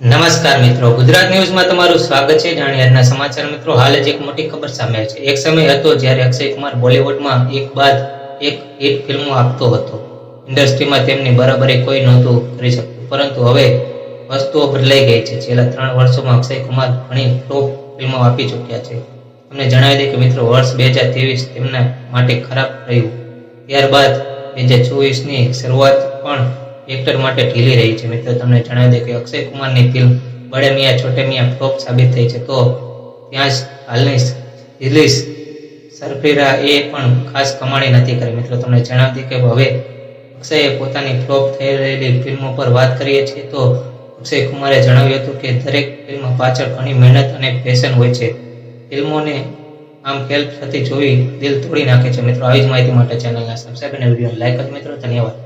નમસ્કાર મિત્રો. ગુજરાત ન્યૂઝમાં તમારું સ્વાગત છે. જાણીએ સમાચાર મિત્રો. હાલ જ એક મોટી ખબર સામે આવી છે. એક સમય હતો જ્યારે અક્ષય કુમાર બોલિવૂડમાં એક બાદ એક હિટ ફિલ્મો આપતો હતો. ઇન્ડસ્ટ્રીમાં તેમની બરાબરી કોઈ નહોતું કરી શકતું. પરંતુ હવે વસ્તુઓ બદલાઈ ગઈ છે. છેલ્લા ત્રણ વર્ષોમાં અક્ષય કુમાર ઘણી ટોપ ફિલ્મો આપી ચૂક્યા છે. તમને જણાવી દઈએ કે મિત્રો, વર્ષ બે હજાર ત્રેવીસ તેમના માટે ખરાબ રહ્યું. ત્યારબાદ બે હજાર ચોવીસની શરૂઆત પણ એક્ટર માટે ઢીલી રહી છે. મિત્રો, તમને જણાવી દે કે અક્ષય કુમારની ફિલ્મ બડે મિયા છોટે મિયા ફ્લોપ સાબિત થઈ છે. તો ત્યાં જ હાલની રિલીઝ સરફેરા એ પણ ખાસ કમાણી નથી કરી. મિત્રો, તમને જણાવી દઈએ કે હવે અક્ષયે પોતાની ફ્લોપ થઈ રહેલી ફિલ્મો પર વાત કરીએ છીએ, તો અક્ષય કુમારે જણાવ્યું હતું કે દરેક ફિલ્મ પાછળ ઘણી મહેનત અને પેશન હોય છે. ફિલ્મોને આમ હેલ્પ થતી જોઈ દિલ તોડી નાખે છે. મિત્રો, આવી જ માહિતી માટે ચેનલને સબસ્ક્રાઈબ અને વીડિયો લાઈક કરો મિત્રો, ધન્યવાદ.